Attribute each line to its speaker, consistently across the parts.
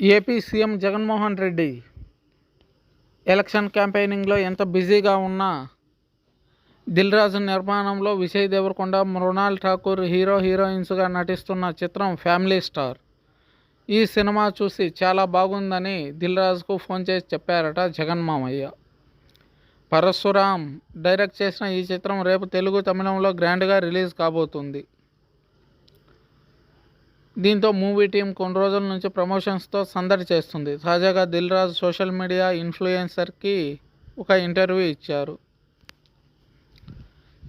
Speaker 1: AP CM Jaganmohan Reddy election క్యాంపెయినింగ్లో ఎంత బిజీగా ఉన్నా దిల్ రాజు నిర్మాణంలో విజయ్ దేవరకొండ మృణాల్ ఠాకూర్ హీరో హీరోయిన్స్గా నటిస్తున్న చిత్రం ఫ్యామిలీ స్టార్. ఈ సినిమా చూసి చాలా బాగుందని దిల్రాజుకు ఫోన్ చేసి చెప్పారట జగన్ మామయ్య పరశురామ్ డైరెక్ట్ చేసిన ఈ చిత్రం రేపు తెలుగు తమిళంలో గ్రాండ్గా రిలీజ్ కాబోతుంది. దీంతో మూవీ టీం కొన్ని రోజుల నుంచి ప్రమోషన్స్తో సందడి చేస్తుంది. తాజాగా దిల్ రాజు సోషల్ మీడియా ఇన్ఫ్లుయెన్సర్కి ఒక ఇంటర్వ్యూ ఇచ్చారు.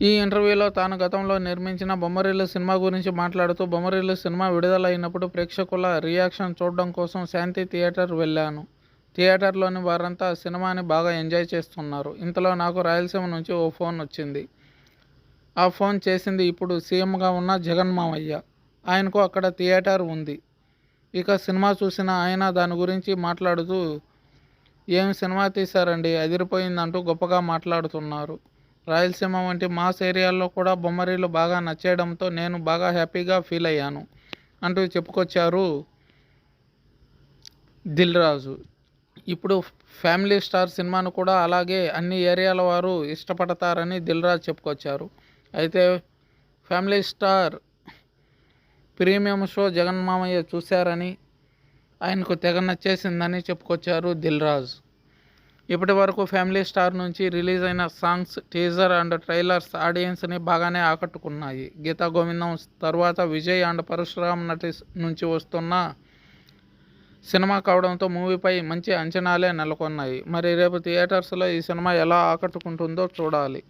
Speaker 1: ఈ ఇంటర్వ్యూలో తాను గతంలో నిర్మించిన బొమ్మరిల్లు సినిమా గురించి మాట్లాడుతూ బొమ్మరిల్లు సినిమా విడుదలైనప్పుడు ప్రేక్షకుల రియాక్షన్ చూడడం కోసం శాంతి థియేటర్ వెళ్ళాను. థియేటర్లోని వారంతా సినిమాని బాగా ఎంజాయ్ చేస్తున్నారు. ఇంతలో నాకు రాయలసీమ నుంచి ఓ ఫోన్ వచ్చింది. ఆ ఫోన్ చేసింది ఇప్పుడు సీఎంగా ఉన్న జగన్ మామయ్య. ఆయనకు అక్కడ థియేటర్ ఉంది. ఇక సినిమా చూసిన ఆయన దాని గురించి మాట్లాడుతూ ఏం సినిమా తీశారండి? అదిరిపోయిందంటూ గొప్పగా మాట్లాడుతున్నారు. రాయలసీమ వంటి మాస్ ఏరియాల్లో కూడా బొమ్మరీలు బాగా నచ్చేయడంతో నేను బాగా హ్యాపీగా ఫీల్ అయ్యాను అంటూ చెప్పుకొచ్చారు దిల్ రాజు. ఇప్పుడు ఫ్యామిలీ స్టార్ సినిమాను కూడా అలాగే అన్ని ఏరియాల వారు ఇష్టపడతారని దిల్ రాజు చెప్పుకొచ్చారు. అయితే family star premium show Jagan మామయ్య చూశారని ఆయనకు తెగ నచ్చేసిందని చెప్పుకొచ్చారు దిల్రాజ్. ఇప్పటి వరకు ఫ్యామిలీ స్టార్ నుంచి రిలీజ్ అయిన సాంగ్స్ టీజర్ అండ్ ట్రైలర్స్ ఆడియన్స్ని బాగానే ఆకట్టుకున్నాయి. గీతా గోవిందం తర్వాత విజయ్ అండ్ పరశురామ్ నటి నుంచి వస్తున్న సినిమా కావడంతో మూవీపై మంచి అంచనాలే నెలకొన్నాయి. మరి రేపు థియేటర్స్లో ఈ సినిమా ఎలా ఆకట్టుకుంటుందో చూడాలి.